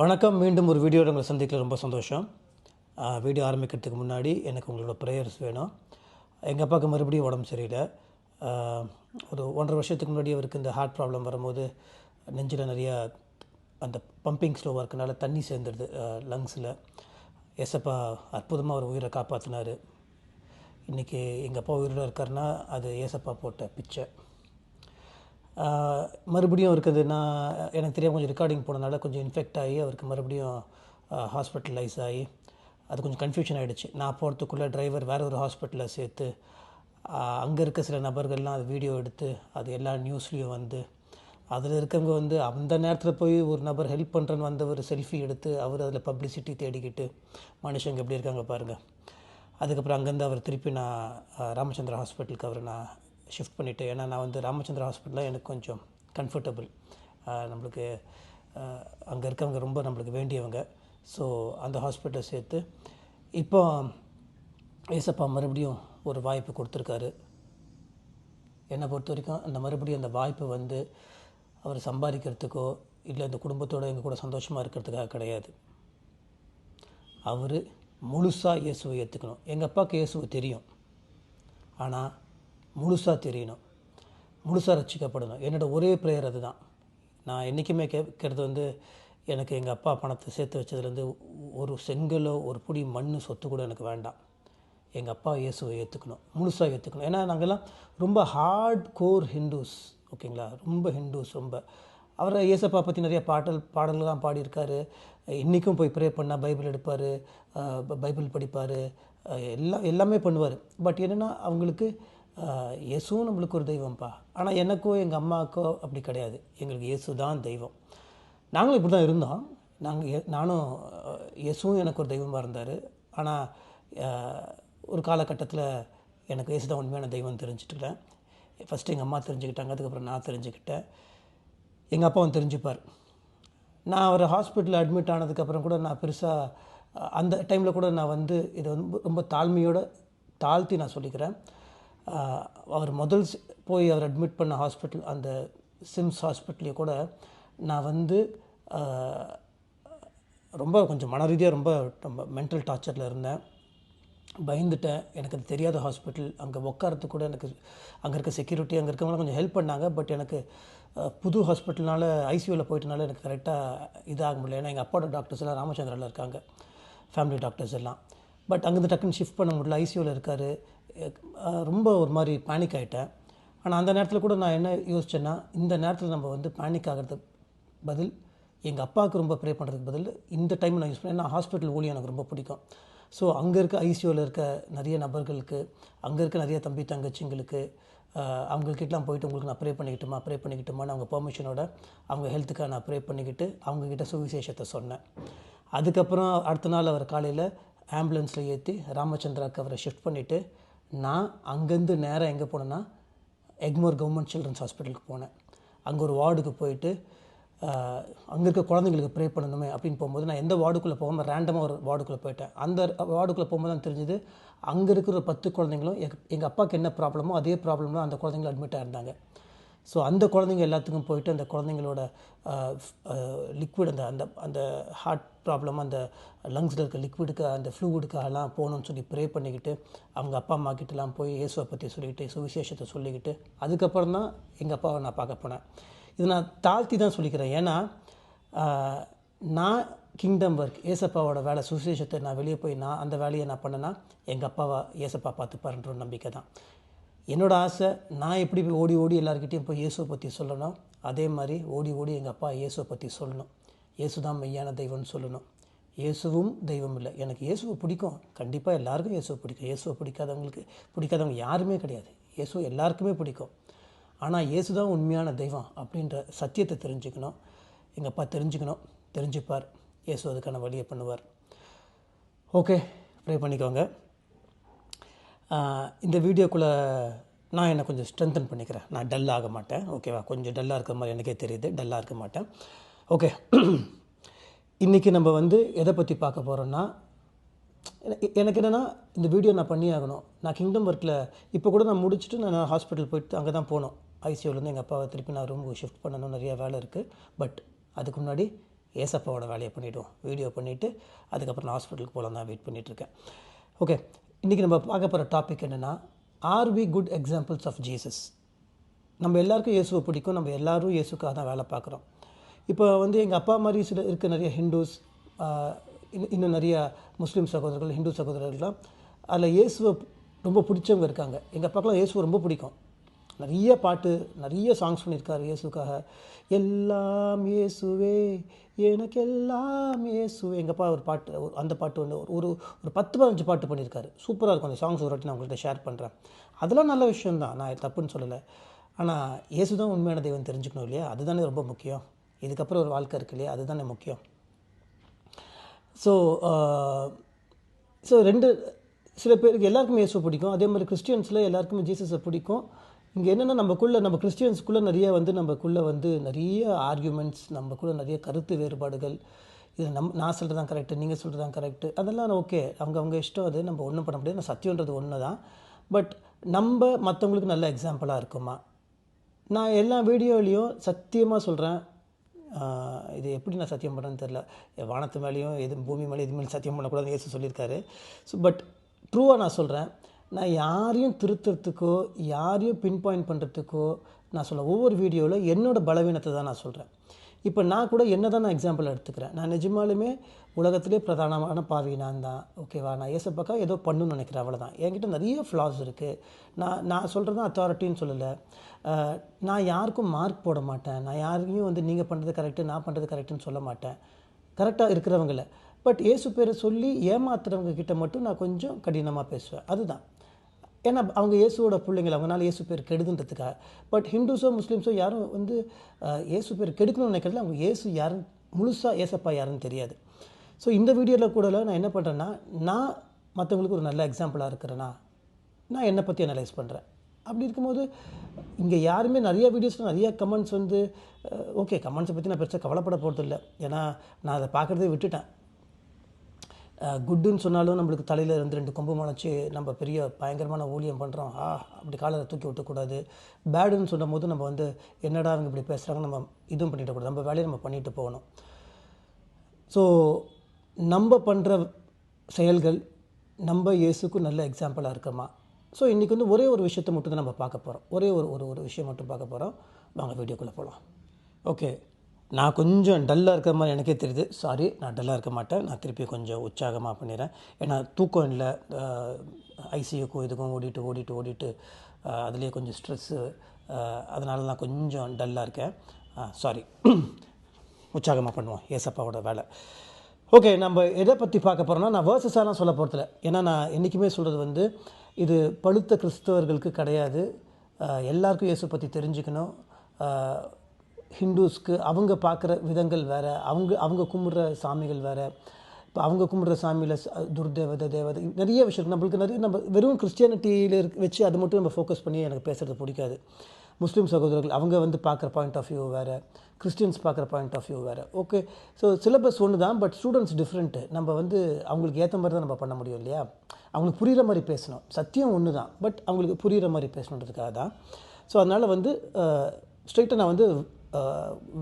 வணக்கம். மீண்டும் ஒரு வீடியோவில் உங்களை சந்திக்கல ரொம்ப சந்தோஷம். வீடியோ ஆரம்பிக்கிறதுக்கு முன்னாடி எனக்கு உங்களோட ப்ரேயர்ஸ் வேணும். எங்கள் அப்பாவுக்கு மறுபடியும் உடம்பு சரியில்லை. ஒரு ஒன்றரை வருஷத்துக்கு முன்னாடி அவருக்கு இந்த ஹார்ட் ப்ராப்ளம் வரும்போது நெஞ்சில் நிறையா அந்த பம்பிங் ஸ்லோவாக இருக்கனால தண்ணி சேர்ந்துடுது லங்ஸில் எஸ்எப்பா அற்புதமாக அவர் உயிரை காப்பாற்றினார் இன்றைக்கி எங்கள் அப்பா உயிரோட இருக்காருன்னா அது ஏசப்பா போட்ட பிச்சை. மறுபடியும் இருக்குது நான் எனக்கு தெரியாம கொஞ்சம் ரெக்கார்டிங் போனதுனால கொஞ்சம் இன்ஃபெக்ட் ஆகி அவருக்கு மறுபடியும் ஹாஸ்பிட்டலைஸ் ஆகி அது கொஞ்சம் கன்ஃபியூஷன் ஆகிடுச்சு நான் போகிறதுக்குள்ளே டிரைவர் வேறு ஒரு ஹாஸ்பிட்டலில் சேர்த்து அங்கே இருக்க சில நபர்கள்லாம் அது வீடியோ எடுத்து அது எல்லா நியூஸ்லேயும் வந்து அதில் இருக்கவங்க வந்து அந்த நேரத்தில் போய் ஒரு நபர் ஹெல்ப் பண்ணுறேன்னு வந்தவர் செல்ஃபி எடுத்து அவர் அதில் பப்ளிசிட்டி தேடிக்கிட்டு மனுஷங்க எப்படி இருக்காங்க பாருங்கள் அதுக்கப்புறம் அங்கேருந்து அவர் திருப்பி நான் ராமச்சந்திரா ஹாஸ்பிட்டலுக்கு அவரை நான் ஷிஃப்ட் பண்ணிவிட்டேன் ஏன்னா நான் வந்து ராமச்சந்திரா ஹாஸ்பிட்டலில் எனக்கு கொஞ்சம் கம்ஃபர்டபுள் நம்மளுக்கு அங்கே இருக்கவங்க ரொம்ப நம்மளுக்கு வேண்டியவங்க. ஸோ அந்த ஹாஸ்பிட்டலை சேர்த்து இப்போ ஏசப்பா மறுபடியும் ஒரு வாய்ப்பு கொடுத்துருக்காரு. என்னை பொறுத்த வரைக்கும் அந்த மறுபடியும் அந்த வாய்ப்பு வந்து அவர் சம்பாதிக்கிறதுக்கோ இல்லை இந்த குடும்பத்தோடு எங்கள் கூட சந்தோஷமாக இருக்கிறதுக்காக கிடையாது. அவர் முழுசாக இயேசுவை ஏற்றுக்கணும் எங்கள் அப்பாவுக்கு இயேசுவை தெரியும். ஆனால் முழுசாக தெரியணும். முழுசாக ரசிக்கப்படணும். என்னோட ஒரே ப்ரேயர் அதுதான். நான் என்றைக்குமே கேட்குறது வந்து எனக்கு எங்கள் அப்பா பணத்தை சேர்த்து வச்சதுலேருந்து ஒரு செங்கலோ ஒரு புடி மண் சொத்து கூட எனக்கு வேண்டாம். எங்கள் அப்பா இயேசுவை ஏற்றுக்கணும் முழுசாக ஏற்றுக்கணும் ஏன்னா நாங்கள்லாம் ரொம்ப ஹார்ட் கோர் ஹிந்துஸ் ஓகேங்களா? ரொம்ப ஹிந்துஸ் ரொம்ப. அவர் இயேசப்பா பற்றி நிறைய பாடல் பாடல்கள்லாம் பாடியிருக்காரு. இன்றைக்கும் போய் ப்ரே பண்ணால் பைபிள் எடுப்பார். பைபிள் படிப்பார். எல்லாம் எல்லாமே பண்ணுவார். பட் என்னென்னா அவங்களுக்கு இயேசுவும் நம்மளுக்கு ஒரு தெய்வம்ப்பா ஆனால் எனக்கோ எங்கள் அம்மாவுக்கோ அப்படி கிடையாது. எங்களுக்கு இயேசு தான் தெய்வம். நாங்களும் இப்படி தான் இருந்தோம். நாங்கள் நானும் இயேசுவும் எனக்கு ஒரு தெய்வமாக இருந்தார். ஆனால் ஒரு காலகட்டத்தில் எனக்கு இயேசு தான் உண்மையான தெய்வம் தெரிஞ்சுட்டுக்கிறேன் ஃபஸ்ட்டு எங்கள் அம்மா தெரிஞ்சுக்கிட்டாங்க. அதுக்கப்புறம் நான் தெரிஞ்சுக்கிட்டேன். எங்கள் அப்பாவும் தெரிஞ்சுப்பார். நான் அவர் ஹாஸ்பிட்டலில் அட்மிட் ஆனதுக்கப்புறம் கூட நான் பெருசாக அந்த டைமில் கூட நான் வந்து இதை வந்து ரொம்ப தாழ்மையோடு தாழ்த்தி நான் சொல்லிக்கிறேன். அவர் முதல் போய் அவர் அட்மிட் பண்ண ஹாஸ்பிட்டல் அந்த சிம்ஸ் ஹாஸ்பிட்டலையும் கூட நான் வந்து ரொம்ப கொஞ்சம் மன ரீதியாக ரொம்ப ரொம்ப மென்டல் டார்ச்சரில் இருந்தேன். பயந்துட்டேன். எனக்கு அது தெரியாத ஹாஸ்பிட்டல் அங்கே உட்காரத்துக்கு கூட எனக்கு அங்கே இருக்க செக்யூரிட்டி அங்கே இருக்கவங்களாம் கொஞ்சம் ஹெல்ப் பண்ணாங்க. பட் எனக்கு புது ஹாஸ்பிட்டல்னால ஐசியூவில் போயிட்டனால எனக்கு கரெக்டாக இதாக முடியல. ஏன்னா எங்கள் அப்பாவோட டாக்டர்ஸ் எல்லாம் ராமச்சந்திராவில் இருக்காங்க. ஃபேமிலி டாக்டர்ஸ் எல்லாம். பட் அங்கேருந்து டக்குன்னு ஷிஃப்ட் பண்ண முடியல. ஐசியூவில் இருக்கார். ரொம்ப ஒரு மாதிரி பேனிக் ஆகிட்டேன் ஆனால் அந்த நேரத்தில் கூட நான் என்ன யோசிச்சேன்னா இந்த நேரத்தில் நம்ம வந்து பேனிக் ஆகிறது பதில் எங்கள் அப்பாவுக்கு ரொம்ப ப்ரே பண்ணுறதுக்கு பதில் இந்த டைம் நான் யூஸ் பண்ணேன் ஏன்னா ஹாஸ்பிட்டல் ஊழியம் எனக்கு ரொம்ப பிடிக்கும். ஸோ அங்கே இருக்க ஐசியூவில் இருக்க நிறைய நபர்களுக்கு அங்கே இருக்க நிறைய தம்பி தங்கச்சிங்களுக்கு அவங்கக்கிட்டலாம் போயிட்டு உங்களுக்கு நான் ப்ரே பண்ணிக்கிட்டுமா ப்ரே பண்ணிக்கிட்டுமான்னு அவங்க பெர்மிஷனோட அவங்க ஹெல்த்துக்காக நான் ப்ரே பண்ணிக்கிட்டு அவங்கக்கிட்ட சுவிசேஷத்தை சொன்னேன். அதுக்கப்புறம் அடுத்த நாள் அவர் காலையில் ஆம்புலன்ஸில் ஏற்றி ராமச்சந்திராவுக்கு அவரை ஷிஃப்ட் பண்ணிவிட்டு நான் அங்கேருந்து நேராக எங்கே போனேன்னா எக்மோர் கவர்மெண்ட் சில்ட்ரன்ஸ் ஹாஸ்பிட்டலுக்கு போனேன். அங்கே ஒரு வார்டுக்கு போயிட்டு அங்கே இருக்க குழந்தைங்களுக்கு ப்ரே பண்ணணுமே அப்படின்னு போகும்போது நான் எந்த வார்டுக்குள்ளே போகாமல் ரேண்டமாக ஒரு வார்டுக்குள்ளே போயிட்டேன். அந்த வார்டுக்குள்ளே போகும்போது தான் தெரிஞ்சது அங்கே இருக்கிற பத்து குழந்தைங்களும் எங்கள் அப்பாவுக்கு என்ன ப்ராப்ளமோ அதே ப்ராப்ளம் தான் அந்த குழந்தைங்களும் அட்மிட் ஆயிருந்தாங்க. ஸோ அந்த குழந்தைங்க எல்லாத்துக்கும் போயிட்டு அந்த குழந்தைங்களோட லிக்விட் அந்த அந்த அந்த ஹார்ட் ப்ராப்ளம் அந்த லங்ஸில் இருக்க லிக்விடுக்கு அந்த ஃப்ளூவிடுக்காகலாம் போகணும்னு சொல்லி ப்ரே பண்ணிக்கிட்டு அவங்க அப்பா அம்மா கிட்டலாம் போய் இயேசுவை பற்றி சொல்லிக்கிட்டு சுவிசேஷத்தை சொல்லிக்கிட்டு அதுக்கப்புறம் தான் எங்கள் அப்பாவை நான் பார்க்க போனேன். இது நான் தாழ்த்தி தான் சொல்லிக்கிறேன். ஏன்னா நான் கிங்டம் ஒர்க் ஏசப்பாவோட வேலை சுவிசேஷத்தை நான் வெளியே போய் நான் அந்த வேலையை நான் பண்ணேன்னா எங்கள் அப்பாவை ஏசப்பா பார்த்துப்பாருன்ற ஒரு நம்பிக்கை தான். என்னோடய ஆசை நான் எப்படி போய் ஓடி ஓடி எல்லாருக்கிட்டையும் போய் இயேசுவை பற்றி சொல்லணும்? அதே மாதிரி ஓடி ஓடி எங்கள் அப்பா இயேசுவை பற்றி சொல்லணும். இயேசு தான் மெய்யான தெய்வம்னு சொல்லணும். இயேசுவும் தெய்வம் இல்லை. எனக்கு இயேசுவை பிடிக்கும். கண்டிப்பாக எல்லாருக்கும் இயேசுவை பிடிக்கும். இயேசுவை பிடிக்காதவங்களுக்கு பிடிக்காதவங்க யாருமே கிடையாது. இயேசு எல்லாருக்குமே பிடிக்கும். ஆனால் இயேசு தான் உண்மையான தெய்வம் அப்படின்ற சத்தியத்தை தெரிஞ்சுக்கணும். எங்கள் அப்பா தெரிஞ்சுக்கணும். தெரிஞ்சுப்பார். இயேசு அதுக்கான வழியை பண்ணுவார். ஓகே ப்ரே பண்ணிக்கோங்க. இந்த வீடியோக்குள்ளே நான் என்னை கொஞ்சம் ஸ்ட்ரென்தன் பண்ணிக்கிறேன். நான் டல் ஆக மாட்டேன். ஓகேவா கொஞ்சம் டல்லாக இருக்கிற மாதிரி எனக்கே தெரியுது. டல்லாக இருக்க மாட்டேன். ஓகே இன்றைக்கி நம்ம வந்து எதை பற்றி பார்க்க போகிறோன்னா எனக்கு என்னென்னா இந்த வீடியோ நான் பண்ணி ஆகணும். நான் கிங்டம் ஒர்க்கில் இப்போ கூட நான் முடிச்சுட்டு நான் ஹாஸ்பிட்டல் போயிட்டு அங்கே தான் போனோம். ஐசியூலேருந்து எங்கள் அப்பாவை திருப்பி நான் ரூமுக்கு ஷிஃப்ட் பண்ணணும். நிறைய வேலை இருக்குது பட் அதுக்கு முன்னாடி ஏசப்பாவோட வேலையை பண்ணிவிடுவோம் வீடியோ பண்ணிவிட்டு அதுக்கப்புறம் நான் ஹாஸ்பிட்டலுக்கு போகலாம் தான் வெயிட் பண்ணிகிட்ருக்கேன் ஓகே இன்றைக்கி நம்ம பார்க்க போகிற டாபிக் என்னென்னா are we good examples of Jesus நம்ம எல்லாருக்கும் இயேசுவை பிடிக்கும். நம்ம எல்லாரும் இயேசுக்காக தான் வேலை பார்க்குறோம். இப்போ வந்து எங்கள் அப்பா மாதிரி சில இருக்க நிறைய ஹிந்துஸ் இன்னும் நிறைய முஸ்லீம் சகோதரர்கள் ஹிந்து சகோதரர்கள்லாம் அதில் இயேசுவை ரொம்ப பிடிச்சவங்க இருக்காங்க. எங்கள் அப்பாக்கெலாம் இயேசுவை ரொம்ப பிடிக்கும். நிறைய பாட்டு நிறைய சாங்ஸ் பண்ணியிருக்கார் இயேசுக்காக. எல்லாம் இயேசுவே எனக்கு எல்லாம் இயேசுவே. எங்கள் அப்பா ஒரு பாட்டு ஒரு- அந்த பாட்டு ஒன்று ஒரு ஒரு பத்து பதினஞ்சு பாட்டு பண்ணியிருக்காரு. சூப்பராக இருக்கும் அந்த சாங்ஸ் ஒரு வாட்டி நான் உங்கள்கிட்ட ஷேர் பண்ணுறேன் அதெல்லாம் நல்ல விஷயந்தான் நான் தப்புன்னு சொல்லலை. ஆனால் இயேசு தான் உண்மையான தெய்வம் தெரிஞ்சுக்கணும் இல்லையா? அதுதானே ரொம்ப முக்கியம். இதுக்கப்புறம் ஒரு வாழ்க்கை இருக்கு இல்லையா? அதுதானே முக்கியம். ஸோ ஸோ ரெண்டு சில பேருக்கு எல்லாருக்குமே இயேசு பிடிக்கும். அதே மாதிரி கிறிஸ்டியன்ஸில் எல்லாருக்குமே ஜீசஸை பிடிக்கும். இங்கே என்னென்னா நமக்குள்ளே நம்ம கிறிஸ்டியன்ஸ்குள்ளே நிறைய வந்து நமக்குள்ளே வந்து நிறைய ஆர்கியூமெண்ட்ஸ் நமக்குள்ளே நிறைய கருத்து வேறுபாடுகள். இது நம் நான் சொல்கிறது தான் கரெக்டு நீங்கள் சொல்கிறது தான் கரெக்டு அதெல்லாம் ஓகே அவங்க அவங்க இஷ்டம் அது. நம்ம ஒன்றும் பண்ண முடியாது. சத்தியன்றது ஒன்று தான் பட் நம்ம மற்றவங்களுக்கு நல்ல எக்ஸாம்பிளாக இருக்குமா? நான் எல்லா வீடியோலேயும் சத்தியமாக சொல்கிறேன் இது எப்படி நான் சத்தியம் பண்ணுறேன்னு தெரில வானத்து மேலேயும் எது பூமி மேலே எதுவுமே சத்தியம் பண்ணக்கூடாதுன்னு ஏசு சொல்லியிருக்காரு. ஸோ பட் ட்ரூவாக நான் சொல்கிறேன் நான் யாரையும் திருத்துறதுக்கோ யாரையும் பின் பாயிண்ட் பண்ணுறதுக்கோ நான் சொல்ல ஒவ்வொரு வீடியோவில் என்னோட பலவீனத்தை தான் நான் சொல்கிறேன் இப்போ நான் கூட என்ன தான் நான் எக்ஸாம்பிள் எடுத்துக்கிறேன். நான் நிஜமாலுமே உலகத்திலே பிரதானமான பாவி நான் தான். ஓகேவா நான் ஏசப்பாக்கா ஏதோ பண்ணணும்னு நினைக்கிறேன் அவ்வளோதான் என்கிட்ட நிறைய ஃப்ளாஸ் இருக்குது நான் நான் சொல்கிறது அத்தாரிட்டின்னு சொல்லலை. நான் யாருக்கும் மார்க் போட மாட்டேன். நான் யாரையும் வந்து நீங்கள் பண்ணுறது கரெக்டு நான் பண்ணுறது கரெக்டுன்னு சொல்ல மாட்டேன். கரெக்டாக இருக்கிறவங்கள. பட் ஏசு பேரை சொல்லி ஏமாத்துறவங்க கிட்ட மட்டும் நான் கொஞ்சம் கடினமாக பேசுவேன். அதுதான். ஏன்னா அவங்க இயேசுவோட பிள்ளைங்கள் அவங்களால இயேசு பேர் கெடுதுன்றதுக்காக. பட் ஹிந்துஸோ முஸ்லீம்ஸோ யாரும் வந்து இயேசு பேர் கெடுக்கணும்னு நினைக்கிறதுல அவங்க இயேசு யாருன்னு முழுசாக ஏசப்பா யாருன்னு தெரியாது. ஸோ இந்த வீடியோவில் கூட நான் என்ன பண்ணுறேன்னா நான் மற்றவங்களுக்கு ஒரு நல்ல எக்ஸாம்பிளாக இருக்கிறேன்னா நான் என்னை பற்றி அனலைஸ் பண்ணுறேன் அப்படி இருக்கும்போது இங்கே யாருமே நிறைய வீடியோஸில் நிறைய கமெண்ட்ஸ் வந்து ஓகே கமெண்ட்ஸை பற்றி நான் பெருசாக கவலைப்பட போகிறது இல்லை ஏன்னா நான் அதை பார்க்குறதே விட்டுட்டேன். குட்டுன்னு சொன்னாலும் நம்மளுக்கு தலையில் இருந்து ரெண்டு கொம்பு முளைச்சி நம்ம பெரிய பயங்கரமான ஊழியம் பண்ணுறோம் ஆ அப்படி காலரை தூக்கி விட்டக்கூடாது. பேடுன்னு சொல்லும் போது நம்ம வந்து என்னடா அவங்க இப்படி பேசுகிறாங்க நம்ம இதுவும் பண்ணிடக்கூடாது நம்ம வேலையை நம்ம பண்ணிட்டு போகணும். ஸோ நம்ம பண்ணுற செயல்கள் நம்ம இயேசுக்கும் நல்ல எக்ஸாம்பிளாக இருக்கமா? ஸோ இன்றைக்கி வந்து ஒரே ஒரு விஷயத்தை மட்டும் தான் நம்ம பார்க்க போகிறோம் ஒரே ஒரு ஒரு ஒரு விஷயம் மட்டும் பார்க்க போகிறோம் வாங்க வீடியோக்குள்ளே போகலாம் ஓகே நான் கொஞ்சம் டல்லாக இருக்கிற மாதிரி எனக்கே தெரியுது. சாரி நான் டல்லாக இருக்க மாட்டேன். நான் திருப்பி கொஞ்சம் உற்சாகமாக பண்ணிடுறேன். ஏன்னா தூக்கம் இல்லை. ஐசியூக்கும் இதுக்கும் ஓடிட்டு ஓடிட்டு ஓடிட்டு அதுலேயே கொஞ்சம் ஸ்ட்ரெஸ்ஸு அதனால நான் கொஞ்சம் டல்லாக இருக்கேன். சாரி உற்சாகமாக பண்ணுவோம். ஏசப்பாவோட வேலை. ஓகே நம்ம எதை பற்றி பார்க்க போகிறோம்னா நான் வேர்சஸாலாம் சொல்ல போகிறதில்ல ஏன்னா நான் என்றைக்குமே சொல்கிறது வந்து இது பழுத்த கிறிஸ்தவர்களுக்கு கிடையாது. எல்லாருக்கும் இயேசு பற்றி தெரிஞ்சுக்கணும். ஹிந்துஸ்க்கு அவங்க பார்க்குற விதங்கள் வேறு அவங்க அவங்க கும்பிட்ற சாமிகள் வேறு. இப்போ அவங்க கும்பிட்ற சாமியில் துர்தேவதை தேவதை நிறைய விஷயம். நம்மளுக்கு நிறைய நம்ம வெறும் கிறிஸ்டியானிட்டியில் இருக்க வச்சு அது மட்டும் நம்ம ஃபோக்கஸ் பண்ணி எனக்கு பேசுகிறது பிடிக்காது. முஸ்லீம் சகோதரர்கள் அவங்க வந்து பார்க்குற பாயிண்ட் ஆஃப் வியூ வேறு. கிறிஸ்டியன்ஸ் பார்க்குற பாயிண்ட் ஆஃப் வியூ வேறு. ஓகே ஸோ சிலபஸ் ஒன்று தான் பட் ஸ்டூடெண்ட்ஸ் டிஃப்ரெண்ட்டு நம்ம வந்து அவங்களுக்கு ஏற்ற மாதிரி தான் நம்ம பண்ண முடியும் இல்லையா? அவங்களுக்கு புரிகிற மாதிரி பேசணும். சத்தியம் ஒன்று தான் பட் அவங்களுக்கு புரிகிற மாதிரி பேசணுன்றதுக்காக தான். ஸோ அதனால் வந்து ஸ்ட்ரைட்டாக நான் வந்து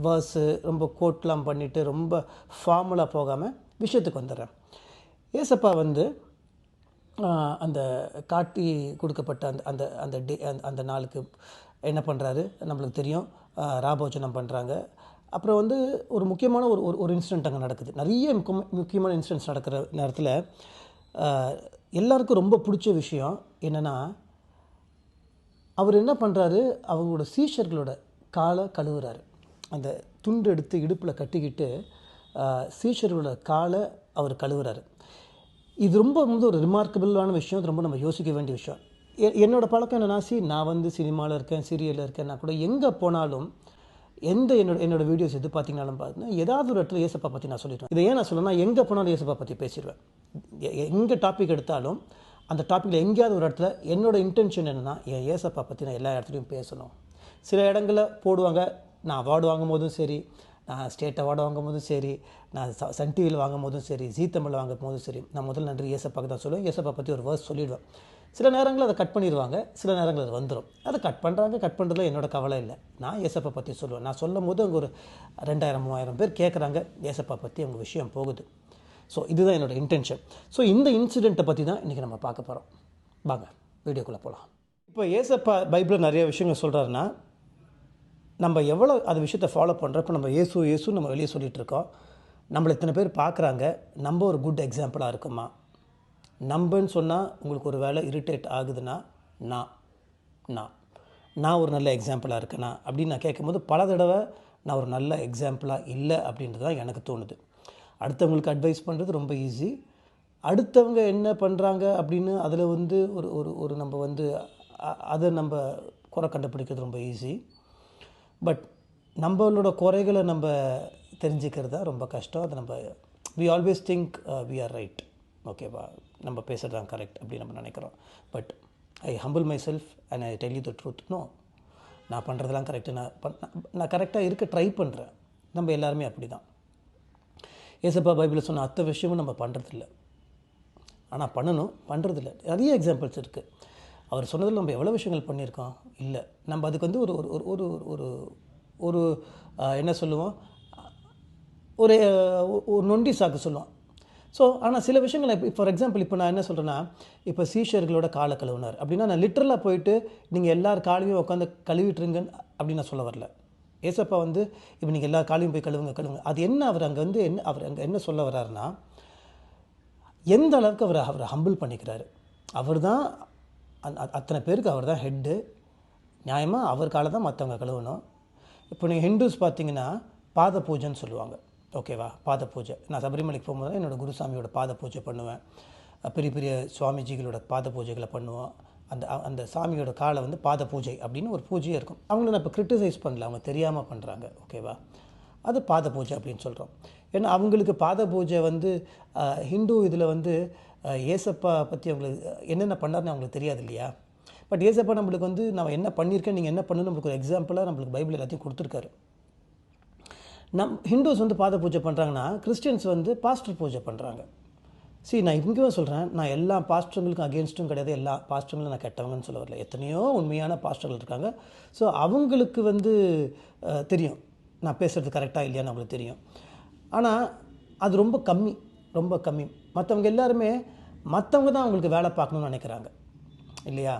வேர்ஸு ரொம்ப கோட்லாம் பண்ணிவிட்டு ரொம்ப ஃபார்முலாக போகாமல் விஷயத்துக்கு வந்துடுறேன். ஏசப்பா வந்து அந்த காட்டி கொடுக்கப்பட்ட அந்த அந்த அந்த டே அந்த அந்த நாளுக்கு என்ன பண்ணுறாரு நம்மளுக்கு தெரியும். ராபோஜனம் பண்ணுறாங்க அப்புறம் வந்து ஒரு முக்கியமான ஒரு ஒரு ஒரு இன்சிடென்ட் அங்கே நடக்குது. நிறைய முக்கியமான இன்சிடென்ட்ஸ் நடக்கிற நேரத்தில் எல்லாருக்கும் ரொம்ப பிடிச்ச விஷயம் என்னென்னா அவர் என்ன பண்ணுறாரு அவங்களோட சீஷர்களோட காலை கழுவுறாரு. அந்த துண்டு எடுத்து இடுப்பில் கட்டிக்கிட்டு சீஷர்களோட காலை அவர் கழுவுறாரு. இது ரொம்ப வந்து ஒரு ரிமார்க்கபிளான விஷயம். இது ரொம்ப நம்ம யோசிக்க வேண்டிய விஷயம். எ- என்னோட பழக்கம் என்னன்னா சி நான் வந்து சினிமாவில் இருக்கேன் சீரியலில் இருக்கேன் நான் கூட எங்கே போனாலும் எந்த என்னோட என்னோட வீடியோஸ் எது பார்த்தீங்கனாலும் பார்த்தீங்கன்னா ஏதாவது ஒரு இடத்துல ஏசப்பா பற்றி நான் சொல்லிடுவேன். இதை ஏன் நான் சொல்லணும்னா எங்கே போனாலும் ஏசப்பா பற்றி பேசிடுவேன். எங்கே டாபிக் எடுத்தாலும் அந்த டாப்பிக்கில் எங்கேயாவது ஒரு இடத்துல என்னோட இன்டென்ஷன் என்னென்னா என் ஏசப்பா பற்றி நான் எல்லா இடத்துலையும் பேசணும். சில இடங்களில் போடுவாங்க. நான் அவார்டு வாங்கும் போதும் சரி நான் ஸ்டேட் அவார்டு வாங்கும் போதும் சரி நான் ச- சன் டிவியில் வாங்கும் போதும் சரி ஜீ தமிழ் வாங்கும் போதும் சரி நான் முதல் நன்றி ஏசப்பாக்கு தான் சொல்லுவேன். ஏசப்பா பற்றி ஒரு வேர்ஸ் சொல்லிடுவேன். சில நேரங்களில் அதை கட் பண்ணிடுவாங்க சில நேரங்களில் அது வந்துடும் அதை கட் பண்ணுறாங்க கட் பண்ணுறதுல என்னோட கவலை இல்லை. நான் ஏசப்பா பற்றி சொல்லுவேன். நான் சொல்லும் போது அங்கே ஒரு ரெண்டாயிரம் மூவாயிரம் பேர் கேட்குறாங்க ஏசப்பா பற்றி அவங்க விஷயம் போகுது. ஸோ இதுதான் என்னோட இன்டென்ஷன் ஸோ இந்த இன்சிடெண்ட்டை பற்றி தான் இன்றைக்கி நம்ம பார்க்க போகிறோம் வாங்க வீடியோக்குள்ளே போகலாம் இப்போ ஏசப்பா பைபிளில் நிறைய விஷயங்கள் சொல்கிறாருன்னா நம்ம எவ்வளோ அது விஷயத்தை ஃபாலோ பண்ணுறப்போ நம்ம ஏசு ஏசு நம்ம வெளியே சொல்லிகிட்ருக்கோம் நம்மளை இத்தனை பேர் பார்க்குறாங்க. நம்ம ஒரு குட் எக்ஸாம்பிளாக இருக்குமா? நம்பன்னு சொன்னால் உங்களுக்கு ஒரு வேலை இரிட்டேட் ஆகுதுன்னா நான் நான் நான் ஒரு நல்ல எக்ஸாம்பிளாக இருக்கேனா? அப்படின்னு நான் கேட்கும்போது பல தடவை நான் ஒரு நல்ல எக்ஸாம்பிளாக இல்லை அப்படின்றது தான் எனக்கு தோணுது. அடுத்தவங்களுக்கு அட்வைஸ் பண்ணுறது ரொம்ப ஈஸி அடுத்தவங்க என்ன பண்ணுறாங்க அப்படின்னு அதில் வந்து ஒரு ஒரு ஒரு நம்ம வந்து அதை நம்ம குறை கண்டுபிடிக்கிறது ரொம்ப ஈஸி பட் நம்மளோட குறைகளை நம்ம தெரிஞ்சுக்கிறது தான் ரொம்ப கஷ்டம். அது நம்ம we always think we are right ஓகேவா நம்ம பேசுகிறது தான் கரெக்ட் அப்படின்னு நம்ம நினைக்கிறோம். But I humble myself and I tell you the truth no நான் பண்ணுறதெல்லாம் கரெக்டு நான் பண் நான் கரெக்டாக இருக்க ட்ரை பண்ணுறேன் நம்ம எல்லாருமே அப்படி தான் ஏசப்பா பைபிளில் சொன்ன அத்த விஷயமும் நம்ம பண்ணுறதில்ல ஆனால் பண்ணணும் பண்ணுறதில்ல நிறைய எக்ஸாம்பிள்ஸ் இருக்குது அவர் சொன்னதில் நம்ம எவ்வளோ விஷயங்கள் பண்ணியிருக்கோம்? இல்லை. நம்ம அதுக்கு வந்து ஒரு ஒரு ஒரு ஒரு ஒரு ஒரு என்ன சொல்லுவோம்? ஒரு ஒரு நொண்டி சாக்கு சொல்லுவோம். ஸோ ஆனால் சில விஷயங்களை இப்போ ஃபார் எக்ஸாம்பிள் இப்போ நான் என்ன சொல்கிறேன்னா இப்போ சீஷர்களோட காலை கழுவுனார். அப்படின்னா நான் லிட்டரலாக போயிட்டு நீங்கள் எல்லார் காலையும் உட்காந்து கழுவிட்டுருங்கன்னு அப்படின்னு நான் சொல்ல வரல. ஏசப்பா வந்து இப்போ நீங்கள் எல்லா காலையும் போய் கழுவுங்க கழுவுங்க. அது என்ன அவர் அங்கே வந்து என்ன அவர் அங்கே என்ன சொல்ல வர்றாருன்னா எந்த அளவுக்கு அவர் அவரை ஹம்பிள் பண்ணிக்கிறாரு. அவர் தான் அத்தனை பேருக்கு அவர் தான் ஹெட்டு நியாயமாக அவர் காலை தான் மற்றவங்க கழுவணும். இப்போ நீங்கள் ஹிந்துஸ் பார்த்தீங்கன்னா பாத பூஜைன்னு சொல்லுவாங்க. ஓகேவா பாத பூஜை. நான் சபரிமலைக்கு போகும்போது என்னோடய குருசாமியோட பாத பூஜை பண்ணுவேன். பெரிய பெரிய சுவாமிஜிகளோட பாத பூஜைகளை பண்ணுவோம். அந்த அந்த சாமியோட காலை வந்து பாத பூஜை அப்படின்னு ஒரு பூஜையே இருக்கும். அவங்கள நான் இப்போ கிரிட்டிசைஸ் பண்ணல. அவங்க தெரியாமல் பண்ணுறாங்க ஓகேவா அது பாத பூஜை அப்படின்னு சொல்கிறோம் ஏன்னா அவங்களுக்கு பாத பூஜை வந்து ஹிந்து இதில் வந்து ஏசப்பா பற்றி அவங்களுக்கு என்னென்ன பண்ணாருன்னு அவங்களுக்கு தெரியாது இல்லையா பட் ஏசப்பா நம்மளுக்கு வந்து நான் என்ன பண்ணியிருக்கேன் நீங்கள் என்ன பண்ணணும் நம்மளுக்கு ஒரு எக்ஸாம்பிளாக நம்மளுக்கு பைபிள் எல்லாத்தையும் கொடுத்துருக்காரு. நம் ஹிந்துஸ் வந்து பாத பூஜை பண்ணுறாங்கன்னா கிறிஸ்டியன்ஸ் வந்து பாஸ்டர் பூஜை பண்ணுறாங்க சரி நான் இங்கேயும் சொல்கிறேன் நான் எல்லா பாஸ்டர்களுக்கும் அகேன்ஸ்ட்டும் கிடையாது எல்லா பாஸ்டர்களும் நான் கெட்டவங்கன்னு சொல்ல வரல. எத்தனையோ உண்மையான பாஸ்டர்கள் இருக்காங்க. ஸோ அவங்களுக்கு வந்து தெரியும். நான் பேசுகிறது கரெக்டாக இல்லையான்னு அவங்களுக்கு தெரியும். ஆனால் அது ரொம்ப கம்மி. ரொம்ப கம்மி. மற்றவங்க எல்லாருமே மற்றவங்க தான் அவங்களுக்கு வேலை பார்க்கணும்னு நினைக்கிறாங்க. இல்லையா?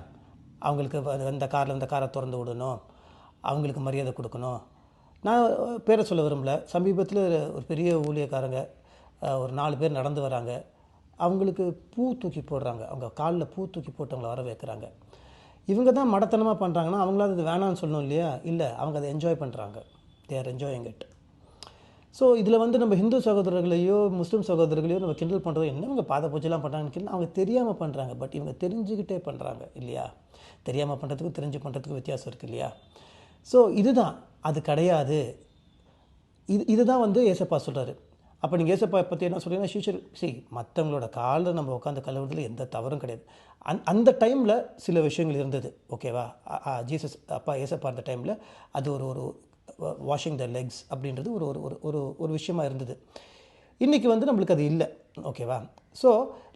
அவங்களுக்கு அந்த காரில் இந்த காரை திறந்து விடணும். அவங்களுக்கு மரியாதை கொடுக்கணும். நான் பேரை சொல்ல விரும்பல. சமீபத்தில் ஒரு பெரிய ஊழியக்காரங்க ஒரு நாலு பேர் நடந்து வராங்க. அவங்களுக்கு பூ தூக்கி போடுறாங்க. அவங்க காலில் பூ தூக்கி போட்டவங்கள வர வைக்கிறாங்க. இவங்க தான் மடத்தனமாக பண்ணுறாங்கன்னா அவங்களாவது இது வேணாம்னு சொல்லணும் இல்லையா? இல்லை அவங்க அதை என்ஜாய் பண்ணுறாங்க தேர் என்ஜாயிங் இட் ஸோ இதில் வந்து நம்ம ஹிந்து சகோதரர்களையோ முஸ்லீம் சகோதரர்களையோ நம்ம கிண்டல் பண்ணுறது என்ன? இவங்க பாத பூச்செல்லாம் பண்ணுறாங்கன்னு அவங்க தெரியாமல் பண்ணுறாங்க பட் இவங்க தெரிஞ்சுக்கிட்டே பண்ணுறாங்க இல்லையா? தெரியாமல் பண்ணுறதுக்கும் தெரிஞ்சு பண்ணுறதுக்கும் வித்தியாசம் இருக்குது இல்லையா? ஸோ இதுதான். அது கிடையாது. இது இதுதான் வந்து ஏசப்பா சொல்கிறாரு அப்போ நீங்கள் ஏசப்பா பற்றி என்ன சொல்கிறீங்கன்னா ஃபியூச்சர் சி மற்றவங்களோட காலில் நம்ம உட்காந்து கழுவுறதுல எந்த தவறும் கிடையாது. அந் அந்த டைமில் சில விஷயங்கள் இருந்தது. ஓகேவா ஜீசஸ் அப்பா ஏசப்பா அந்த டைமில் அது ஒரு ஒரு வாஷிங் த லெக்ஸ் அப்படின்றது ஒரு ஒரு ஒரு ஒரு ஒரு இருந்தது. இன்றைக்கி வந்து நம்மளுக்கு அது இல்லை. ஓகேவா ஸோ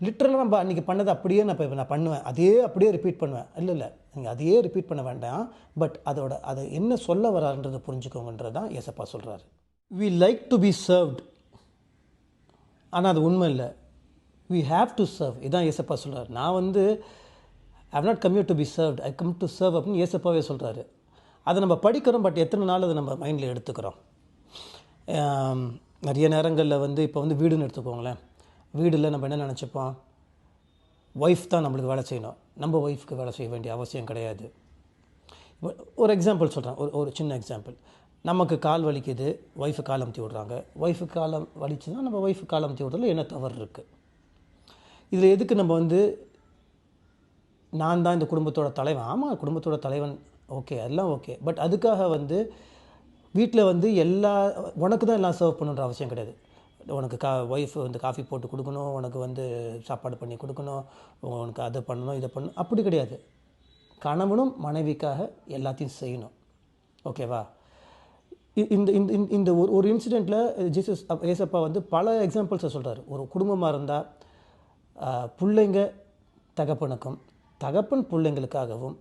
லிட்ரலாக நம்ம அன்றைக்கி பண்ணதை அப்படியே நான் இப்போ நான் பண்ணுவேன். அதே அப்படியே ரிப்பீட் பண்ணுவேன். இல்லை இல்லை. நீங்கள் அதையே ரிப்பீட் பண்ண வேண்டாம். பட் அதோட அதை என்ன சொல்ல வராருன்றதை புரிஞ்சுக்கோங்கன்றது தான் ஏசப்பா சொல்கிறாரு we like to be served ஆனால் அது உண்மை இல்லை. வி ஹாவ் டு சர்வ் இதான் ஏசப்பா சொல்கிறார் நான் வந்து I've not come to be served I come to serve அப்படின்னு ஏசப்பாவே சொல்கிறாரு அதை நம்ம படிக்கிறோம் பட் எத்தனை நாள் அதை நம்ம மைண்டில் எடுத்துக்கிறோம்? நிறைய நேரங்களில் வந்து இப்போ வந்து வீடுன்னு எடுத்துக்கோங்களேன். வீடில் நம்ம என்ன நினச்சிப்போம்? ஒய்ஃப் தான் நம்மளுக்கு வேலை செய்யணும். நம்ம ஒய்ஃப்க்கு வேலை செய்ய வேண்டிய அவசியம் கிடையாது. இப்போ ஒரு எக்ஸாம்பிள் சொல்கிறேன் ஒரு ஒரு சின்ன எக்ஸாம்பிள் நமக்கு கால் வலிக்குது ஒய்ஃபு கால் அமுத்தி விட்றாங்க. ஒய்ஃபு காலம் வலிச்சுன்னா நம்ம ஒய்ஃபு கால் அமுத்தி விட்றதுல என்ன தவறு இருக்குது இதில் எதுக்கு நம்ம வந்து நான் தான் இந்த குடும்பத்தோட தலைவன்? ஆமாம் குடும்பத்தோட தலைவன் ஓகே அதெல்லாம் ஓகே பட் அதுக்காக வந்து வீட்டில் வந்து எல்லா உனக்கு தான் எல்லாம் சர்வ் பண்ணுன்ற அவசியம் கிடையாது. உனக்கு கா ஒய்ஃப் வந்து காஃபி போட்டு கொடுக்கணும் உனக்கு வந்து சாப்பாடு பண்ணி கொடுக்கணும் உனக்கு அதை பண்ணணும் இதை பண்ணணும் அப்படி கிடையாது. கணவனும் மனைவிக்காக எல்லாத்தையும் செய்யணும். ஓகேவா இந்த இந்த இந்த- இந்த ஒரு ஒரு இன்சிடெண்ட்டில் ஜீசஸ் அப்- ஏசப்பா வந்து பல எக்ஸாம்பிள்ஸை சொல்கிறார் ஒரு குடும்பமாக இருந்தால் பிள்ளைங்க தகப்பனுக்கும் தகப்பன் பிள்ளைங்களுக்காகவும்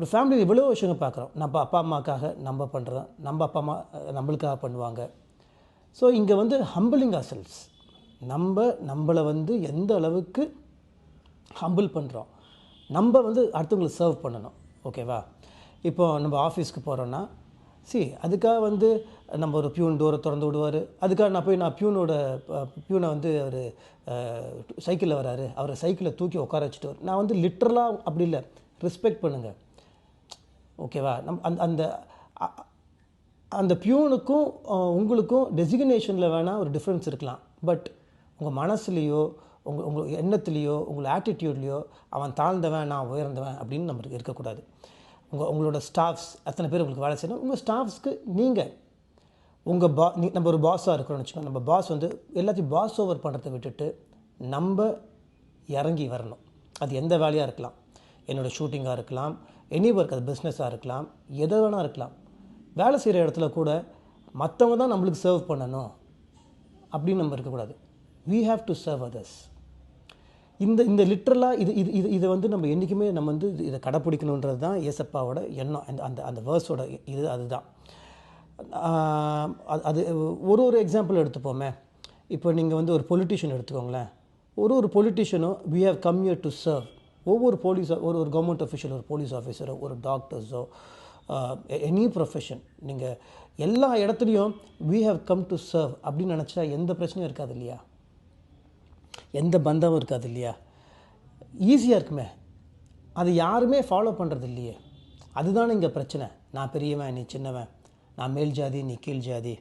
ஒரு ஃபேமிலியில் இவ்வளோ விஷயங்கள் பார்க்குறோம். நம்ம அப்பா அம்மாக்காக நம்ம பண்ணுறோம் நம்ம அப்பா அம்மா நம்மளுக்காக பண்ணுவாங்க. ஸோ இங்கே வந்து ஹம்பிளிங் அசல்ஸ் நம்ம நம்மளை வந்து எந்த அளவுக்கு ஹம்பிள் பண்ணுறோம் நம்ம வந்து அடுத்தவங்களுக்கு சர்வ் பண்ணணும். ஓகேவா இப்போ நம்ம ஆஃபீஸ்க்கு போகிறோன்னா சி அதுக்காக வந்து நம்ம ஒரு பியூன் டோரை திறந்து விடுவார். அதுக்காக நான் போய் நான் பியூனோட பியூனை வந்து அவர் சைக்கிளில் வராரு. அவரை சைக்கிளை தூக்கி உட்கார வச்சுட்டு நான் வந்து லிட்ரலாக அப்படி இல்லை. ரெஸ்பெக்ட் பண்ணுங்கள் ஓகேவா? நம் அந்த அந்த அந்த பியூனுக்கும் உங்களுக்கும் டெசிக்னேஷனில் வேணால் ஒரு டிஃப்ரென்ஸ் இருக்கலாம். பட் உங்கள் மனசுலேயோ உங்கள் உங்கள் எண்ணத்துலேயோ உங்கள் ஆட்டிடியூட்லேயோ அவன் தாழ்ந்தவன் நான் உயர்ந்தவன் அப்படின்னு நம்மளுக்கு இருக்கக்கூடாது. உங்கள் உங்களோட ஸ்டாஃப்ஸ் அத்தனை பேர் உங்களுக்கு வேலை செய்யணும்? உங்கள் ஸ்டாஃப்ஸ்க்கு நீங்கள் உங்கள் பா நீ நம்ம ஒரு பாஸாக இருக்கிறோம்னு வச்சுக்கோங்க நம்ம பாஸ் வந்து எல்லாத்தையும் பாஸ் ஓவர் பண்ணுறதை விட்டுட்டு நம்ம இறங்கி வரணும். அது எந்த வேலையாக இருக்கலாம்? என்னோடய ஷூட்டிங்காக இருக்கலாம். எனி ஒர்க் அது பிஸ்னஸாக இருக்கலாம் எதை வேணால் இருக்கலாம். வேலை செய்கிற இடத்துல கூட மற்றவங்க தான் நம்மளுக்கு சர்வ் பண்ணணும் அப்படின்னு நம்ம இருக்கக்கூடாது. We have to serve others இந்த இந்த லிட்ரலாக இது இது இது இதை வந்து நம்ம என்றைக்குமே நம்ம வந்து இதை கடைப்பிடிக்கணுன்றது தான் ஏசப்பாவோட எண்ணம். அந்த அந்த அந்த வேர்ஸோட இது அதுதான். அது அது ஒரு ஒரு எக்ஸாம்பிள் எடுத்துப்போமே. இப்போ நீங்கள் வந்து ஒரு பொலிட்டிஷியன் எடுத்துக்கோங்களேன். ஒரு ஒரு பொலிட்டிஷியனும் we have come here to serve ஒவ்வொரு போலீஸ் ஒரு ஒரு கவர்மெண்ட் அஃபிஷியல் ஒரு போலீஸ் ஆஃபீஸரோ ஒரு டாக்டர்ஸோ எனி ப்ரொஃபஷன் நீங்கள் எல்லா இடத்துலையும் we have come to serve அப்படின்னு நினச்சா எந்த பிரச்சனையும் இருக்காது இல்லையா? எந்த பந்தமும் இருக்காது இல்லையா? ஈஸியாக இருக்குமே. அது யாருமே ஃபாலோ பண்ணுறது இல்லையே. அதுதான் இங்கே பிரச்சனை. நான் பெரியவன் நீ சின்னவன். நான் மேல் ஜாதி நீ கீழ் ஜாதி.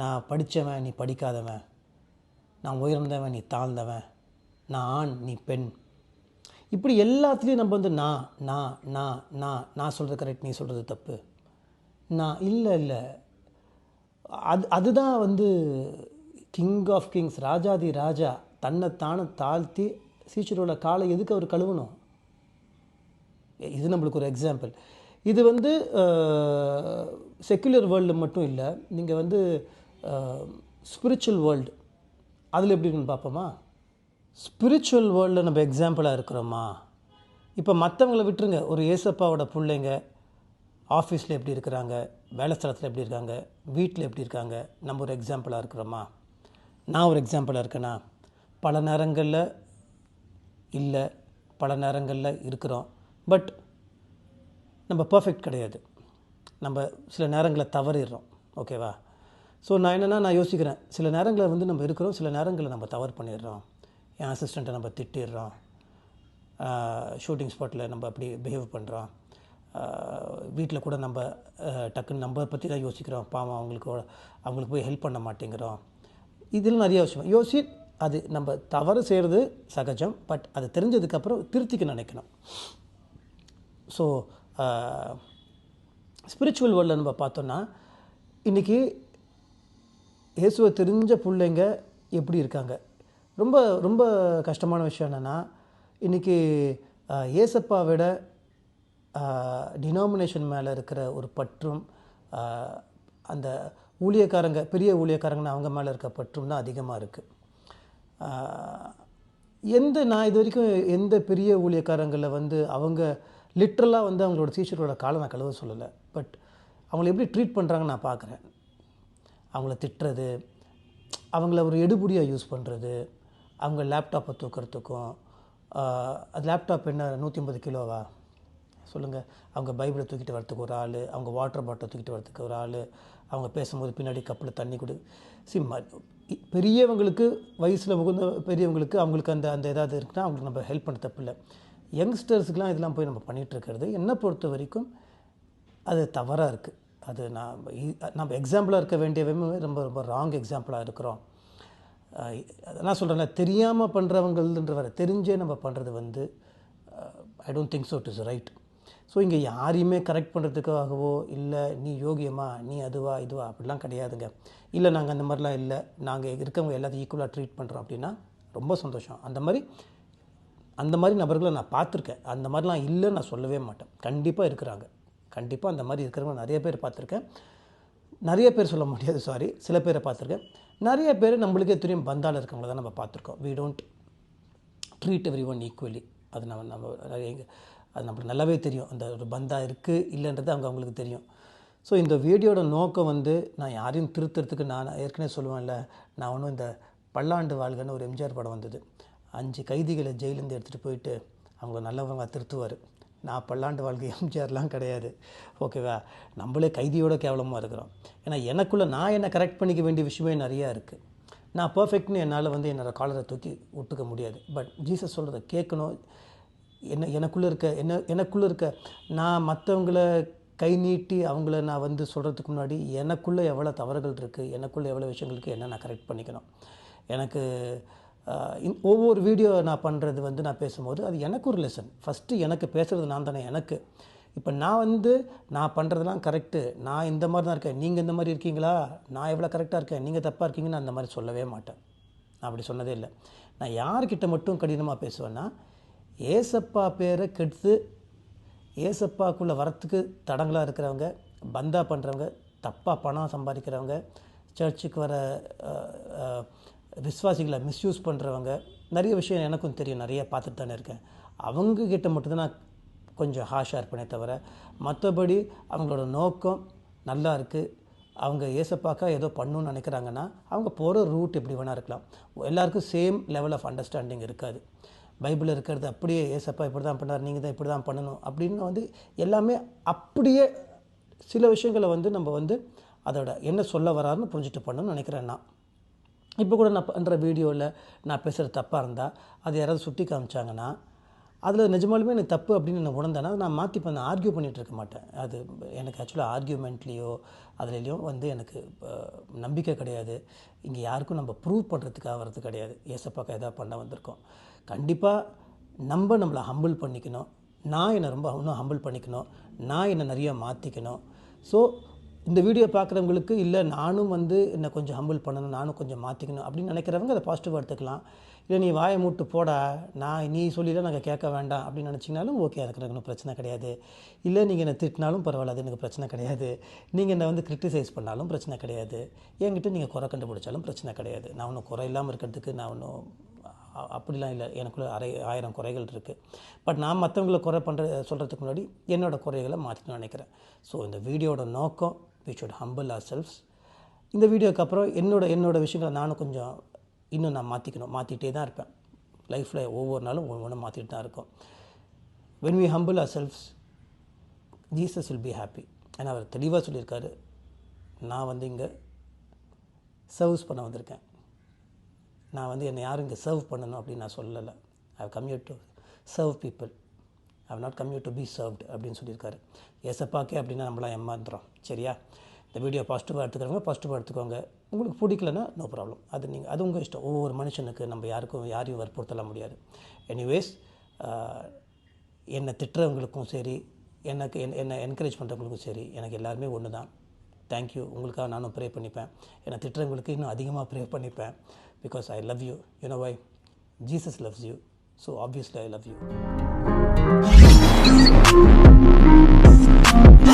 நான் படித்தவன் நீ படிக்காதவன். நான் உயர்ந்தவன் நீ தாழ்ந்தவன். நான் ஆண் நீ பெண். இப்படி எல்லாத்துலேயும் நம்ம வந்து நான் நான் நான் நான் நான் சொல்கிறது கரெக்ட் நீ சொல்கிறது தப்பு. நான் இல்லை இல்லை. அது அதுதான் வந்து கிங் ஆஃப் கிங்ஸ் ராஜாதி ராஜா தன்னைத்தானே தாழ்த்தி சீச்சரோட காலை எதுக்கு அவர் கழுவணும்? இது நம்மளுக்கு ஒரு எக்ஸாம்பிள் இது வந்து செக்குலர் வேர்ல்டு மட்டும் இல்லை நீங்கள் வந்து ஸ்பிரிச்சுவல் வேர்ல்டு அதில் எப்படி இருக்குன்னு பார்ப்போமா? ஸ்பிரிச்சுவல் வேர்ல்டில் நம்ம எக்ஸாம்பிளாக இருக்கிறோமா? இப்போ மற்றவங்கள விட்டுருங்க. ஒரு ஏசப்பாவோட பிள்ளைங்க ஆஃபீஸில் எப்படி இருக்கிறாங்க? வேலை ஸ்தலத்தில் எப்படி இருக்காங்க? வீட்டில் எப்படி இருக்காங்க? நம்ம ஒரு எக்ஸாம்பிளாக இருக்கிறோமா? நான் ஒரு எக்ஸாம்பிளாக இருக்கேனா? பல நேரங்களில் இல்லை பல நேரங்களில் இருக்கிறோம். பட் நம்ம பர்ஃபெக்ட் கிடையாது. நம்ம சில நேரங்களை தவறிடுறோம். ஓகேவா ஸோ நான் என்னென்னா நான் யோசிக்கிறேன். சில நேரங்களில் வந்து நம்ம இருக்கிறோம். சில நேரங்களில் நம்ம தவறு பண்ணிடுறோம். என் அசிஸ்டண்ட்டை நம்ம திட்டிடுறோம். ஷூட்டிங் ஸ்பாட்டில் நம்ம அப்படி பிஹேவ் பண்ணுறோம் வீட்டில் கூட நம்ம டக்குன்னு நம்ம பற்றி தான் யோசிக்கிறோம். பாவம் அவங்களுக்கு அவங்களுக்கு போய் ஹெல்ப் பண்ண மாட்டேங்கிறோம். இதில் நிறைய விஷயம் யோசி அது நம்ம தவறு செய்கிறது சகஜம். பட் அது தெரிஞ்சதுக்கப்புறம் திருத்திக்க நினைக்கணும். ஸோ ஸ்பிரிச்சுவல் வேர்ல்டில் நம்ம பார்த்தோன்னா இன்றைக்கி இயேசுவை தெரிஞ்ச பிள்ளைங்க எப்படி இருக்காங்க? ரொம்ப ரொம்ப கஷ்டமான விஷயம் என்னென்னா இன்றைக்கி ஏசப்பா விட டினாமினேஷன் மேலே இருக்கிற ஒரு பற்றும் அந்த ஊழியக்காரங்க பெரிய ஊழியக்காரங்கன்னு அவங்க மேலே இருக்க பற்றும் தான் அதிகமாக இருக்குது எந்த நான் இது வரைக்கும் எந்த பெரிய ஊழியக்காரங்களை வந்து அவங்க லிட்ரலாக வந்து அவங்களோட டீச்சரோட காலை நான் கழுவ சொல்லலை. பட் அவங்கள எப்படி ட்ரீட் பண்ணுறாங்கன்னு நான் பார்க்குறேன் அவங்கள திட்டுறது அவங்கள ஒரு எடுபடியாக யூஸ் பண்ணுறது அவங்க லேப்டாப்பை தூக்கிறதுக்கும் அது லேப்டாப் என்ன நூற்றி ஐம்பது கிலோவா? சொல்லுங்கள் அவங்க பைபிளை தூக்கிட்டு வரத்துக்கு ஒரு ஆள் அவங்க வாட்டர் பாட்டில் தூக்கிட்டு வரதுக்கு ஒரு ஆள் அவங்க பேசும்போது பின்னாடி கப்பில் தண்ணி கொடு. சி ம பெரியவங்களுக்கு வயசில் முகுந்த பெரியவங்களுக்கு அவங்களுக்கு அந்த அந்த ஏதாவது இருக்குன்னா அவங்களுக்கு நம்ம ஹெல்ப் பண்ண தப்பு இல்லை யங்ஸ்டர்ஸுக்கெலாம் இதெல்லாம் போய் நம்ம பண்ணிகிட்ருக்கிறது என்னை பொறுத்த வரைக்கும் அது தவறாக இருக்குது அது நான் நம்ம எக்ஸாம்பிளாக இருக்க வேண்டியவையுமே ரொம்ப ரொம்ப ராங் எக்ஸாம்பிளாக இருக்கிறோம். நான் சொல்கிறேன்ல தெரியாமல் பண்ணுறவங்கள்ன்ற வர தெரிஞ்சே நம்ம பண்ணுறது வந்து I don't think so it is right so இங்கே யாரையுமே கரெக்ட் பண்ணுறதுக்காகவோ இல்லை நீ யோகியமா நீ அதுவா இதுவா அப்படிலாம் கிடையாதுங்க. இல்லை நாங்கள் அந்த மாதிரிலாம் இல்லை நாங்கள் இருக்கவங்க எல்லாத்தையும் ஈக்குவலாக ட்ரீட் பண்ணுறோம் அப்படின்னா ரொம்ப சந்தோஷம். அந்த மாதிரி அந்த மாதிரி நபர்களை நான் பார்த்துருக்கேன். அந்த மாதிரிலாம் இல்லைன்னு நான் சொல்லவே மாட்டேன். கண்டிப்பாக இருக்கிறாங்க. கண்டிப்பாக அந்த மாதிரி இருக்கிறவங்க நிறைய பேர் பார்த்துருக்கேன். நிறைய பேர் சொல்ல முடியாது சாரி சில பேரை பார்த்துருக்கேன். நிறைய பேர் நம்மளுக்கே தெரியும் பந்தால் இருக்கவங்கள தான் நம்ம பார்த்துருக்கோம். We don't treat everyone equally அது நம்ம நம்ம நிறைய அது நம்மளுக்கு நல்லாவே தெரியும். அந்த ஒரு பந்தா இருக்குது இல்லைன்றது அவங்க அவங்களுக்கு தெரியும். ஸோ இந்த வீடியோட நோக்கம் வந்து நான் யாரையும் திருத்துறதுக்கு நான் ஏற்கனவே சொல்லுவேன்ல நான் ஒன்றும் இந்த பல்லாண்டு வாழ்கன்னு ஒரு எம்ஜிஆர் படம் வந்தது. அஞ்சு கைதிகளை ஜெயிலேருந்து எடுத்துகிட்டு போயிட்டு அவங்கள நல்லவங்க திருத்துவார். நான் பல்லாண்டு வாழ்க்கை எம்ஜிஆர்லாம் கிடையாது. ஓகேவா? நம்மளே கைதியோட கேவலமாக இருக்கிறோம். ஏன்னா எனக்குள்ளே நான் என்னை கரெக்ட் பண்ணிக்க வேண்டிய விஷயமே நிறையா இருக்குது நான் பர்ஃபெக்ட்னு என்னால் வந்து என்னோடய காலரை தூக்கி விட்டுக்க முடியாது. பட் ஜீசஸ் சொல்கிறத கேட்கணும். என்ன எனக்குள்ளே இருக்க என்ன எனக்குள்ளே இருக்க நான் மற்றவங்கள கை நீட்டி அவங்கள நான் வந்து சொல்கிறதுக்கு முன்னாடி எனக்குள்ளே எவ்வளோ தவறுகள் இருக்குது எனக்குள்ளே எவ்வளோ விஷயங்கள் இருக்குது என்ன நான் கரெக்ட் பண்ணிக்கணும். எனக்கு ஒவ்வொரு வீடியோ நான் பண்ணுறது வந்து நான் பேசும்போது அது எனக்கு ஒரு லெசன் ஃபஸ்ட்டு எனக்கு பேசுகிறது நான் தானே எனக்கு. இப்போ நான் வந்து நான் பண்ணுறதெல்லாம் கரெக்டு நான் இந்த மாதிரி தான் இருக்கேன். நீங்கள் இந்த மாதிரி இருக்கீங்களா? நான் எவ்வளோ கரெக்டாக இருக்கேன்? நீங்கள் தப்பாக இருக்கீங்கன்னு அந்த மாதிரி சொல்லவே மாட்டேன். நான் அப்படி சொன்னதே இல்லை. நான் யார்கிட்ட மட்டும் கடினமாக பேசுவேன்னா ஏசப்பா பேரை கெடுத்து ஏசப்பாக்குள்ளே வரத்துக்கு தடங்களாக இருக்கிறவங்க பந்தா பண்ணுறவங்க தப்பாக பணம் சம்பாதிக்கிறவங்க சர்ச்சுக்கு வர விஸ்வாசிகளை மிஸ்யூஸ் பண்ணுறவங்க நிறைய விஷயம் எனக்கும் தெரியும் நிறைய பார்த்துட்டு தானே இருக்கேன். அவங்கக்கிட்ட மட்டும்தான் நான் கொஞ்சம் ஹாஷாக இருப்பேனே தவிர மற்றபடி அவங்களோட நோக்கம் நல்லா இருக்குது அவங்க ஏசப்பாக்கா ஏதோ பண்ணணும்னு நினைக்கிறாங்கன்னா அவங்க போகிற ரூட் எப்படி வேணால் இருக்கலாம். எல்லாருக்கும் சேம் லெவல் ஆஃப் அண்டர்ஸ்டாண்டிங் இருக்காது. பைபிளில் இருக்கிறது அப்படியே ஏசப்பா இப்படி தான் பண்ணார் நீங்கள் தான் இப்படி தான் பண்ணணும் அப்படின்னு வந்து எல்லாமே அப்படியே சில விஷயங்களை வந்து நம்ம வந்து அதோட என்ன சொல்ல வராருன்னு புரிஞ்சுட்டு பண்ணணும்னு நினைக்கிறேன் நான். இப்போ கூட நான் பண்ணுற வீடியோவில் நான் பேசுகிறது தப்பாக இருந்தால் அது யாராவது சுட்டி காமிச்சாங்கன்னா அதில் நிஜமாலுமே எனக்கு தப்பு அப்படின்னு நான் உணர்ந்தேன்னா நான் மாற்றி பண்ண ஆர்கியூ பண்ணிகிட்டு இருக்க மாட்டேன். அது எனக்கு ஆக்சுவலாக ஆர்கியூமெண்ட்லேயோ அதுலேயும் வந்து எனக்கு நம்பிக்கை கிடையாது. இங்கே யாருக்கும் நம்ம ப்ரூவ் பண்ணுறதுக்காக வர்றது கிடையாது. ஏசப்பாக்கா எதாவது பண்ண வந்திருக்கோம். கண்டிப்பாக நம்ம நம்மளை ஹம்பிள் பண்ணிக்கணும். நான் என்னை ரொம்ப இன்னும் ஹம்பிள் பண்ணிக்கணும். நான் என்னை நிறைய மாற்றிக்கணும் ஸோ இந்த வீடியோ பார்க்குறவங்களுக்கு இல்லை நானும் வந்து என்னை கொஞ்சம் ஹம்பிள் பண்ணணும் நானும் கொஞ்சம் மாற்றிக்கணும் அப்படின்னு நினைக்கிறவங்க அதை பாசிட்டிவாக எடுத்துக்கலாம். இல்லை நீ வாயை மூட்டு போடா நான் நீ சொல்லிலாம் நாங்கள் கேட்க வேண்டாம் அப்படின்னு நினச்சிங்கனாலும் ஓகே எனக்கு எனக்கு பிரச்சனை கிடையாது. இல்லை நீங்கள் என்னை திட்டினாலும் பரவாயில்ல அது எனக்கு பிரச்சனை கிடையாது. நீங்கள் என்னை வந்து கிரிட்டிசைஸ் பண்ணாலும் பிரச்சனை கிடையாது. என்கிட்ட நீங்கள் குறை கண்டுபிடிச்சாலும் பிரச்சனை கிடையாது. நான் ஒன்றும் குறை இல்லாமல் இருக்கிறதுக்கு நான் ஒன்றும் அப்படிலாம் இல்லை. எனக்குள்ள அரை ஆயிரம் குறைகள் இருக்குது பட் நான் மற்றவங்களை குறை பண்ணுற சொல்கிறதுக்கு முன்னாடி என்னோடய குறைகளை மாற்றிக்கணும்னு நினைக்கிறேன். ஸோ இந்த வீடியோட நோக்கம் we should humble ourselves இந்த வீடியோக்கு அப்புறம் என்னோட என்னோடய விஷயங்களை நானும் கொஞ்சம் இன்னும் நான் மாற்றிக்கணும் மாற்றிட்டே தான் இருப்பேன். லைஃப்பில் ஒவ்வொரு நாளும் ஒன்று ஒன்று மாற்றிட்டு தான் இருக்கும். When we humble ourselves Jesus will be happy ஏன்னா அவர் தெளிவாக சொல்லியிருக்காரு. நான் வந்து இங்கே சர்வ்ஸ் பண்ண வந்திருக்கேன். நான் வந்து என்னை யாரும் இங்கே சர்வ் பண்ணணும் அப்படின்னு நான் சொல்லலை. I come to serve people I not come to be served அப்படின்னு சொல்லியிருக்காரு. ஏசப்பாக்கே அப்படின்னா நம்மளாம் ஏமாந்துறோம். சரியா? இந்த வீடியோ பாசிட்டிவாக எடுத்துக்கிறவங்க பாசிட்டிவாக எடுத்துக்கோங்க. உங்களுக்கு பிடிக்கலன்னா நோ ப்ராப்ளம் அது நீங்கள் அது உங்கள் இஷ்டம். ஒவ்வொரு மனுஷனுக்கு நம்ம யாருக்கும் யாரையும் வற்புறுத்தலாம் முடியாது. எனிவேஸ் என்னை திட்டுறவங்களுக்கும் சரி எனக்கு என் என்னை என்கரேஜ் பண்ணுறவங்களுக்கும் சரி எனக்கு எல்லாருமே ஒன்று தான் தேங்க்யூ உங்களுக்காக நானும் ப்ரே பண்ணிப்பேன். என்னை திட்டுறவங்களுக்கு இன்னும் அதிகமாக ப்ரே பண்ணிப்பேன். Because I love you you know why Jesus loves you so obviously I love you Thank you.